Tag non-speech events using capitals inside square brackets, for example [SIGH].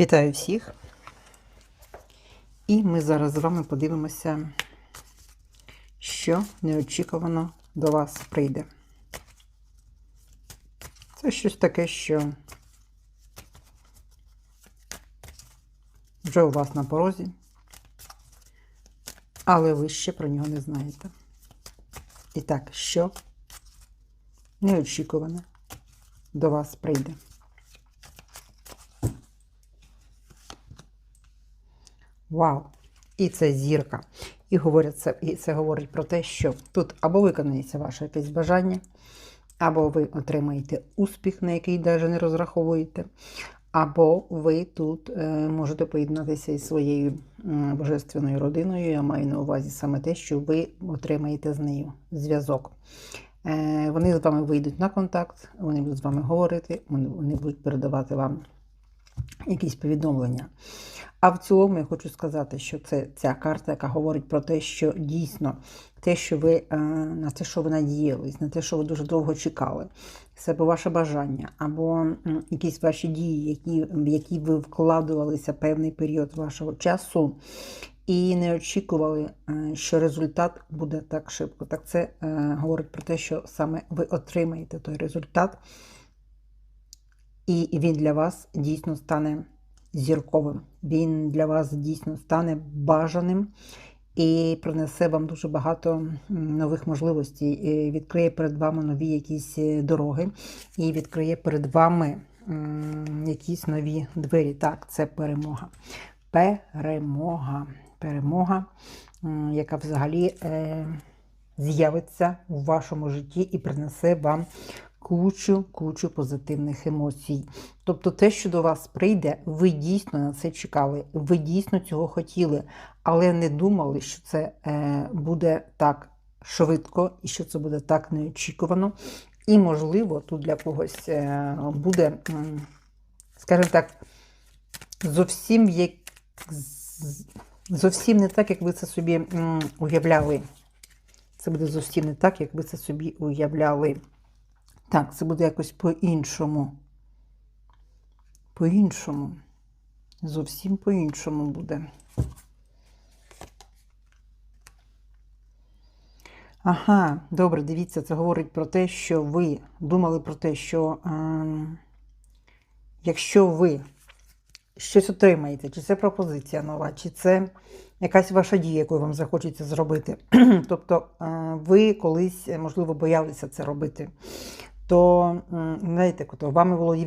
Вітаю всіх! І ми зараз з вами подивимося, що неочікувано до вас прийде. Це щось таке, що вже у вас на порозі, але ви ще про нього не знаєте. І так, що неочікувано до вас прийде. Вау! І це зірка. І говорять це, і це говорить про те, що тут або виконається ваше якесь бажання, або ви отримаєте успіх, на який навіть не розраховуєте, або ви тут е, можете поєднатися із своєю божественною родиною. Я маю на увазі саме те, що ви отримаєте з нею зв'язок. Е, вони з вами вийдуть на контакт, вони будуть з вами говорити, вони будуть передавати вам якісь повідомлення. А в цілому я хочу сказати, що це ця карта, яка говорить про те, що дійсно те, що ви е, на те, що ви надіялись, на те, що ви дуже довго чекали, це або ваше бажання, або якісь ваші дії, які, в які ви вкладувалися певний період вашого часу. І не очікували, е, що результат буде так швидко. Так це е, говорить про те, що саме ви отримаєте той результат, і він для вас дійсно стане зірковим. Він для вас дійсно стане бажаним і принесе вам дуже багато нових можливостей. І відкриє перед вами нові якісь е, дороги, і відкриє перед вами якісь нові двері. Так, це перемога. Перемога. Перемога, яка взагалі е, з'явиться у вашому житті і принесе вам кучу, кучу позитивних емоцій. Тобто те, що до вас прийде, ви дійсно на це чекали, ви дійсно цього хотіли, але не думали, що це е, буде так швидко і що це буде так неочікувано. І, можливо, тут для когось е, буде, скажімо так, зовсім як. Зовсім не так, як ви це собі уявляли. Це буде зовсім не так, як ви це собі уявляли. Так, це буде якось по-іншому. По-іншому. Зовсім по-іншому буде. Ага, добре, дивіться, це говорить про те, що ви думали про те, що ем, якщо ви щось отримаєте, чи це пропозиція нова, чи це якась ваша дія, яку вам захочеться зробити. [CLEARS THROAT] тобто е, ви колись, е, можливо, боялися це робити, то, м, знаєте, то вами володіє